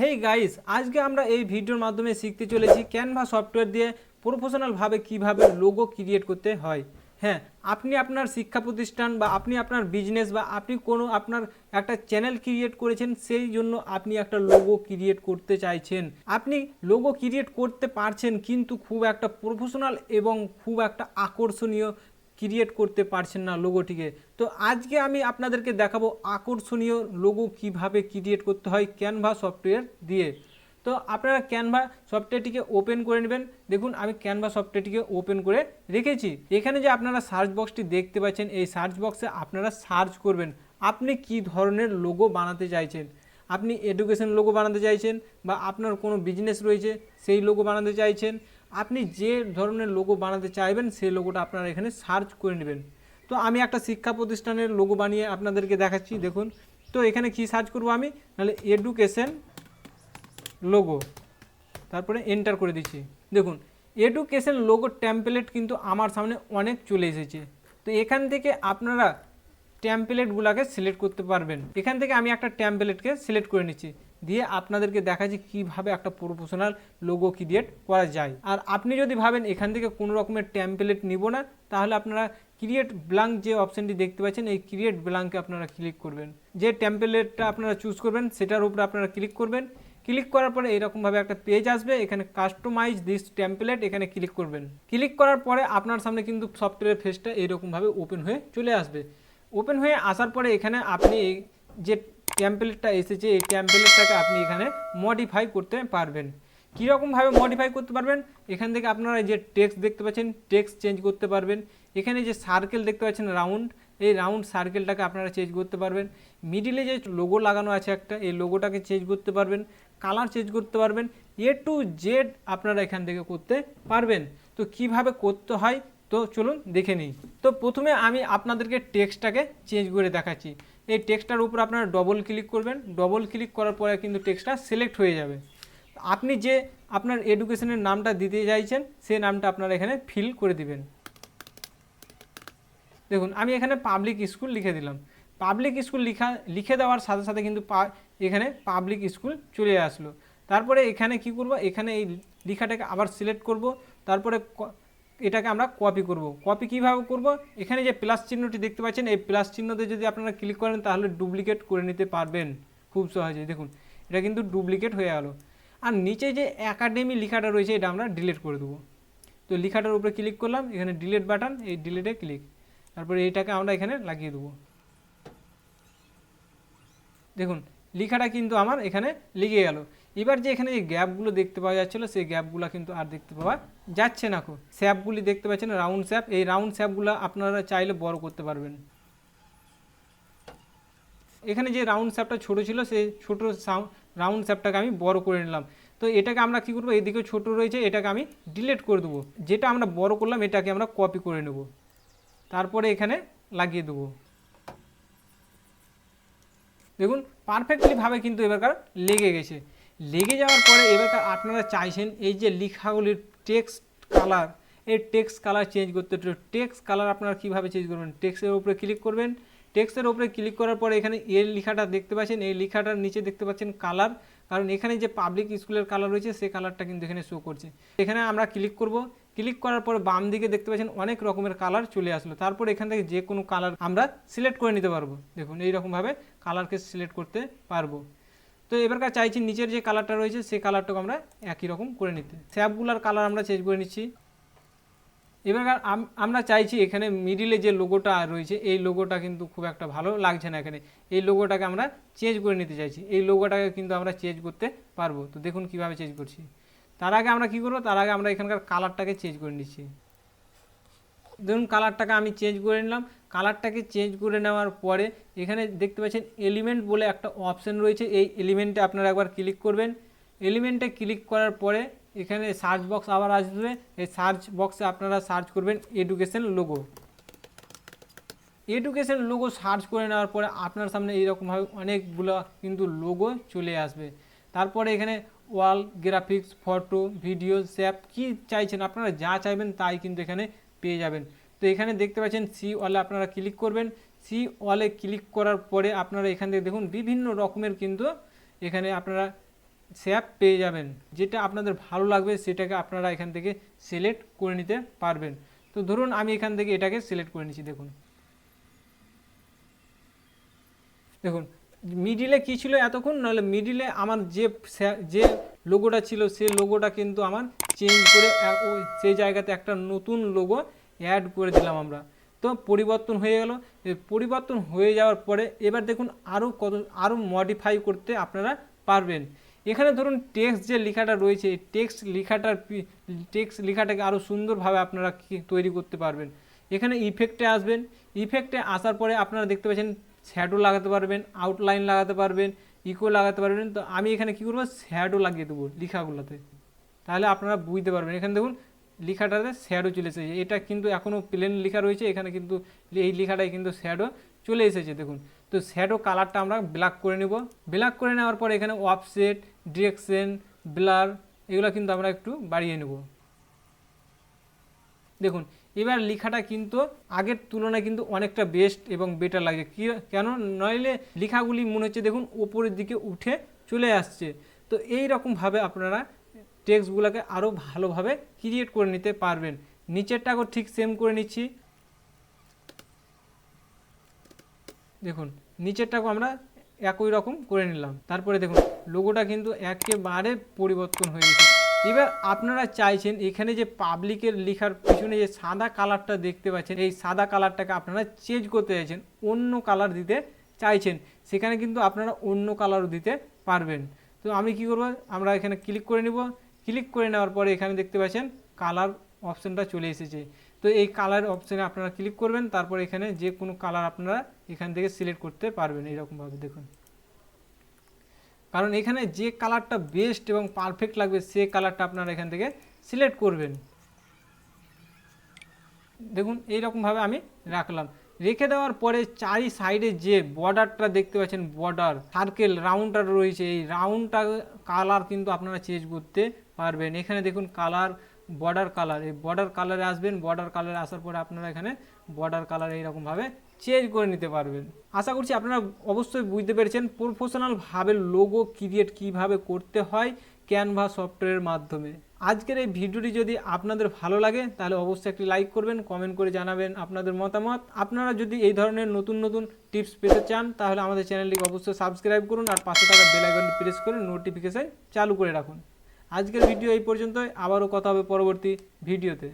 Hey guys আজকে আমরা এই ভিডিওর মাধ্যমে শিখতে চলেছি ক্যানভা সফটওয়্যার দিয়ে প্রফেশনালভাবে কীভাবে লোগো ক্রিয়েট করতে হয়। হ্যাঁ আপনি আপনার শিক্ষা প্রতিষ্ঠান বা আপনি আপনার বিজনেস বা আপনি কোনো আপনার একটা চ্যানেল ক্রিয়েট করেছেন, সেই জন্য আপনি একটা লোগো ক্রিয়েট করতে চাইছেন। আপনি লোগো ক্রিয়েট করতে পারছেন কিন্তু খুব একটা প্রফেশনাল এবং খুব একটা আকর্ষণীয় ক্রিয়েট করতে পারছেন না লোগোটিকে তো আজকে আমি আপনাদেরকে দেখাবো আকর্ষণীয় লোগো কীভাবে ক্রিয়েট করতে হয় ক্যানভা সফটওয়্যার দিয়ে। তো আপনারা ক্যানভা সফটওয়্যারটিকে ওপেন করে নেবেন। দেখুন, আমি ক্যানভা সফটওয়্যারটিকে ওপেন করে রেখেছি। এখানে যে আপনারা সার্চ বক্সটি দেখতে পাচ্ছেন, এই সার্চ বক্সে আপনারা সার্চ করবেন, আপনি কি ধরনের লোগো বানাতে চাইছেন? আপনি এডুকেশন লোগো বানাতে চাইছেন বা আপনার কোনো বিজনেস রয়েছে, সেই লোগো বানাতে চাইছেন। আপনি যে ধরনের লোগো বানাতে চাইবেন, সেই লোগোটা আপনারা এখানে সার্চ করে নেবেন। তো আমি একটা শিক্ষা প্রতিষ্ঠানের লোগো বানিয়ে আপনাদেরকে দেখাচ্ছি, দেখুন। তো এখানে কি সার্চ করব আমি? নাহলে এডুকেশন লোগো তারপরে এন্টার করে দিচ্ছি। দেখুন এডুকেশন লোগো টেমপ্লেট কিন্তু আমার সামনে অনেক চলে এসেছে। তো এখান থেকে আপনারা ট্যাম্পলেটগুলোকে সিলেক্ট করতে পারবেন। এখান থেকে আমি একটা ট্যাম্পলেটকে সিলেক্ট করে নিচ্ছি। দিয়ে আপনাদেরকে দেখাচ্ছি কীভাবে একটা প্রফেশনাল লোগো ক্রিয়েট করা যায়। আর আপনি যদি ভাবেন এখান থেকে কোনো রকমের ট্যাম্পলেট নিব না, তাহলে আপনারা ক্রিয়েট ব্লাঙ্ক যে অপশানটি দেখতে পাচ্ছেন, এই ক্রিয়েট ব্লাঙ্কে আপনারা ক্লিক করবেন। যে ট্যাম্পলেটটা আপনারা চুজ করবেন, সেটার উপরে আপনারা ক্লিক করবেন। ক্লিক করার পরে এরকমভাবে একটা পেজ আসবে, এখানে কাস্টমাইজ দিস টেমপ্লেট এখানে ক্লিক করবেন। ক্লিক করার পরে আপনার সামনে কিন্তু সফটওয়্যার ফেসটা এরকমভাবে ওপেন হয়ে চলে আসবে। ওপেন হয়ে আসার পরে এখানে আপনি যে টেমপ্লেটটা এসেছে, এই টেমপ্লেটটাকে আপনি এখানে মডিফাই করতে পারবেন। কীরকমভাবে মডিফাই করতে পারবেন? এখান থেকে আপনারা যে টেক্সট দেখতে পাচ্ছেন টেক্সট চেঞ্জ করতে পারবেন। এখানে যে সার্কেল দেখতে পাচ্ছেন রাউন্ড এই রাউন্ড সার্কেলটাকে আপনারা চেঞ্জ করতে পারবেন। মিডিলে যে লোগো লাগানো আছে একটা, এই লোগোটাকে চেঞ্জ করতে পারবেন। কালার চেঞ্জ করতে পারবেন। এ টু জেড আপনারা এখান থেকে করতে পারবেন। তো কীভাবে করতে হয়? তো চলুন দেখে নিই। তো প্রথমে আমি আপনাদেরকে টেক্সটটাকে চেঞ্জ করে দেখাচ্ছি। এই টেক্সটটার উপর আপনারা ডবল ক্লিক করবেন। ডবল ক্লিক করার পরে কিন্তু টেক্সটটা সিলেক্ট হয়ে যাবে। আপনি যে আপনার এডুকেশনের নামটা দিতে চাইছেন, সেই নামটা আপনারা এখানে ফিল করে দিবেন। দেখুন, আমি এখানে পাবলিক স্কুল লিখে দিলাম। পাবলিক স্কুল লিখা, লিখে দেওয়ার সাথে সাথে কিন্তু পা- এখানে পাবলিক স্কুল চলে আসলো। তারপরে এখানে কি করব? এখানে এই লেখাটাকে আবার সিলেক্ট করব। তারপরে এটাকে আমরা কপি করব। কপি কীভাবে করব? এখানে যে প্লাস চিহ্নটি দেখতে পাচ্ছেন, এই প্লাস চিহ্নতে যদি আপনারা ক্লিক করেন, তাহলে ডুপ্লিকেট করে নিতে পারবেন। খুব সহজে দেখুন, এটা কিন্তু ডুপ্লিকেট হয়ে গেল। আর নিচে যে একাডেমি লেখাটা রয়েছে, এটা আমরা ডিলিট করে দেবো। তো লেখাটার উপরে ক্লিক করলাম, এখানে ডিলিট বাটন এই ডিলিটে ক্লিক তারপরে এইটাকে আমরা এখানে লাগিয়ে দেবো। দেখুন, লেখাটা কিন্তু আমার এখানে লিখে গেল। এবার যে এখানে যে গ্যাপগুলো দেখতে পাওয়া যাচ্ছিল, সেই গ্যাপগুলো কিন্তু আর দেখতে পাওয়া যাচ্ছে না খুব। স্যাপগুলি দেখতে পাচ্ছেন রাউন্ড স্যাপ এই রাউন্ড স্যাপগুলো আপনারা চাইলে বড় করতে পারবেন। এখানে যে রাউন্ড স্যাপটা ছোট ছিল, সেই ছোট রাউন্ড স্যাপটাকে আমি বড় করে নিলাম। তো এটাকে আমরা কী করব? এদিকে ছোট রয়েছে, এটাকে আমি ডিলিট করে দেবো। যেটা আমরা বড় করলাম, এটাকে আমরা কপি করে নেব। তারপরে এখানে লাগিয়ে দেবো। দেখুন পারফেক্টলি ভাবে কিন্তু এবারকার লেগে গেছে। লেগে যাওয়ার পরে এবার আপনারা চাইছেন এই যে লেখাগুলির টেক্সট কালার এই টেক্সট কালার চেঞ্জ করতে টেক্সট কালার আপনারা কীভাবে চেঞ্জ করবেন? টেক্সটের উপরে ক্লিক করবেন। টেক্সটের উপরে ক্লিক করার পরে এখানে এর লেখাটা দেখতে পাচ্ছেন। এই লেখাটার নিচে দেখতে পাচ্ছেন কালার কারণ এখানে যে পাবলিক স্কুলের কালার রয়েছে সেই কালারটা কিন্তু এখানে শো করছে। এখানে আমরা ক্লিক করব। ক্লিক করার পরে বাম দিকে দেখতে পাচ্ছেন অনেক রকমের কালার চলে আসলো। তারপর এখান থেকে যে কোনো কালার আমরা সিলেক্ট করে নিতে পারব। দেখুন, এইরকমভাবে কালারকে সিলেক্ট করতে পারব। তো এবারকার চাইছি নিচের যে কালারটা রয়েছে সেই কালারটাকে আমরা একই রকম করে নিতে। স্যাপগুলার কালার আমরা চেঞ্জ করে নিচ্ছি। এবারকার আমরা চাইছি এখানে মিডিলে যে লোগোটা রয়েছে, এই লোগোটা কিন্তু খুব একটা ভালো লাগছে না এখানে। এই লোগোটাকে আমরা চেঞ্জ করে নিতে চাইছি। এই লোগোটাকে কিন্তু আমরা চেঞ্জ করতে পারব। তো দেখুন কীভাবে চেঞ্জ করছি। তার আগে আমরা কি করব? তার আগে আমরা এখানকার কালারটাকে চেঞ্জ করে নিচ্ছি। ধরুন কালারটাকে আমি চেঞ্জ করে নিলাম। কালারটাকে চেঞ্জ করে নেওয়ার পরে এখানে দেখতে পাচ্ছেন এলিমেন্ট বলে একটা অপশান রয়েছে। এই এলিমেন্টে আপনারা একবার ক্লিক করবেন। এলিমেন্টে ক্লিক করার পরে এখানে সার্চ বক্স আবার আসবে। এই সার্চ বক্সে আপনারা সার্চ করবেন education logo education logo search করে নেওয়ার পরে আপনার সামনে এইরকমভাবে অনেকগুলো কিন্তু লোগো চলে আসবে। তারপরে এখানে wall graphics photo video shape কি চাইছেন আপনারা যা চাইবেন তাই কিন্তু এখানে পেয়ে যাবেন। তো এখানে দেখতে পাচ্ছেন সি ওয়ালে আপনারা ক্লিক করবেন। সি ওয়ালে ক্লিক করার পরে আপনারা এখান থেকে দেখুন বিভিন্ন রকমের কিন্তু এখানে আপনারা স্যাপ পেয়ে যাবেন। যেটা আপনাদের ভালো লাগবে সেটাকে আপনারা এখান থেকে সিলেক্ট করে নিতে পারবেন। তো ধরুন আমি এখান থেকে এটাকে সিলেক্ট করে নিচ্ছি, দেখুন। দেখুন মিডিলে কি ছিল এতক্ষণ? নাহলে মিডিলে আমার যে যে লোগোটা ছিল সেই লোগোটা কিন্তু আমার চেঞ্জ করে সেই জায়গাতে একটা নতুন লোগো অ্যাড করে দিলাম আমরা। তো পরিবর্তন হয়ে গেল। পরিবর্তন হয়ে যাওয়ার পরে এবার দেখুন আরও কত আরও মডিফাই করতে আপনারা পারবেন। এখানে ধরুন টেক্সট যে লেখাটা রয়েছে টেক্সট লেখাটার টেক্সট লেখাটাকে আরও সুন্দরভাবে আপনারা তৈরি করতে পারবেন। এখানে ইফেক্টে আসবেন। ইফেক্টে আসার পরে আপনারা দেখতে পাচ্ছেন শ্যাডো লাগাতে পারবেন আউটলাইন লাগাতে পারবেন ইকো লাগাতে পারবেন। তো আমি এখানে কী করব? শ্যাডো লাগিয়ে দেবো লেখাগুলোতে। তাহলে আপনারা বুঝতে পারবেন। এখানে দেখুন, লেখাটাতে শ্যাডো চলে এসেছে। এটা কিন্তু এখনও প্লেন লেখা রয়েছে। এখানে কিন্তু এই লেখাটায় কিন্তু শ্যাডো চলে এসেছে, দেখুন। তো শ্যাডো কালারটা আমরা ব্ল্যাক করে নেব। ব্ল্যাক করে নেওয়ার পর এখানে অফসেট ডিরেকশন ব্লার এগুলো কিন্তু আমরা একটু বাড়িয়ে নেব। দেখুন এবার লেখাটা কিন্তু আগের তুলনায় কিন্তু অনেকটা বেস্ট এবং বেটার লাগে কি, কেন? নইলে লেখাগুলি মনে হচ্ছে, দেখুন ওপরের দিকে উঠে চলে আসছে। তো এই রকমভাবে আপনারা টেক্সটগুলোকে আরও ভালোভাবে ক্রিয়েট করে নিতে পারবেন। নিচেরটাকেও ঠিক সেম করে নিচ্ছি। দেখুন নিচেরটাকে আমরা একই রকম করে নিলাম। তারপরে দেখুন লোগোটা কিন্তু একেবারে পরিবর্তন হয়ে গেছে। এবার আপনারা চাইছেন, এখানে যে পাবলিকের লেখার পিছনে যে সাদা কালারটা দেখতে পাচ্ছেন, এই সাদা কালারটাকে আপনারা চেঞ্জ করতে চাইছেন, অন্য কালার দিতে চাইছেন, সেখানে কিন্তু আপনারা অন্য কালারও দিতে পারবেন। তো আমি কি করব, আমরা এখানে ক্লিক করে নিব। ক্লিক করে নেওয়ার পরে এখানে দেখতে পাচ্ছেন কালার অপশানটা চলে এসেছে। তো এই কালার অপশানে আপনারা ক্লিক করবেন, তারপর এখানে যে কোনো কালার আপনারা এখান থেকে সিলেক্ট করতে পারবেন এইরকমভাবে দেখুন। কারণ এখানে যে কালারটা বেস্ট এবং পারফেক্ট লাগবে, সে কালারটা আপনারা এখান থেকে সিলেক্ট করবেন। দেখুন, এইরকমভাবে আমি রাখলাম। রেখে দেওয়ার পরে চারি সাইডে যে বর্ডারটা দেখতে পাচ্ছেন, বর্ডার, সার্কেল রাউন্ডটা রয়েছে। এই রাউন্ডটা কালার কিন্তু আপনারা চেঞ্জ করতে পারবেন। এখানে দেখুন, কালার, বর্ডার কালার। এই বর্ডার কালারে আসবেন, বর্ডার কালারে আসার পরে আপনারা এখানে বর্ডার কালার এইরকমভাবে চেঞ্জ করে নিতে পারবেন। আশা করছি আপনারা অবশ্যই বুঝতে পেরেছেন প্রফেশনালভাবে লোগো ক্রিয়েট কীভাবে করতে হয় ক্যানভা সফটওয়্যারের মাধ্যমে। আজকের এই ভিডিওটি যদি আপনাদের ভালো লাগে, তাহলে অবশ্যই একটি লাইক করবেন কমেন্ট করে জানাবেন আপনাদের মতামত। আপনারা যদি এই ধরনের নতুন নতুন টিপস পেতে চান, তাহলে আমাদের চ্যানেলটিকে অবশ্যই সাবস্ক্রাইব করুন আর পাশে থাকা বেলাইকনটি প্রেস করে নোটিফিকেশন চালু করে রাখুন। আজকের ভিডিও এই পর্যন্তই। আবারও কথা হবে পরবর্তী ভিডিওতে।